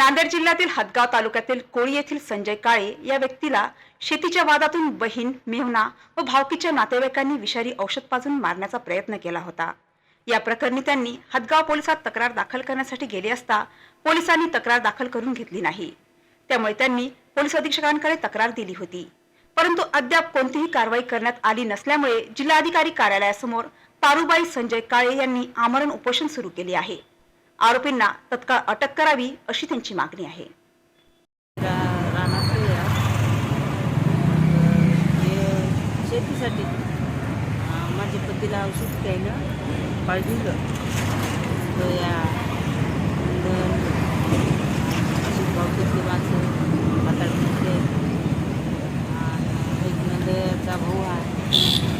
नांदेड जिल्ह्यातील हदगाव तालुक्यातील कोळी येथील संजय काळे या व्यक्तीला शेतीच्या वादातून बहीण मेहना व भावकीच्या नातेवाईकांनी विषारी औषध पाजून मारण्याचा प्रयत्न केला होता. या प्रकरणी त्यांनी हदगाव पोलिसात तक्रार दाखल करण्यासाठी गेले असता पोलिसांनी तक्रार दाखल करून घेतली नाही. त्यामुळे त्यांनी पोलीस अधीक्षकांकडे तक्रार दिली होती. परंतु अद्याप कोणतीही कारवाई करण्यात आली नसल्यामुळे जिल्हाधिकारी कार्यालयासमोर पारुबाई संजय काळे यांनी आमरण उपोषण सुरू केले आहे. आरोपींना तत्काळ अटक करावी अशी त्यांची मागणी आहे. शेतीसाठी माझ्या पतीला औषध घ्यायला पाळदिलं तर या नंतर अशी गावकीतली माणसं हाताळमध्ये एक नंदचा भाऊ आहे.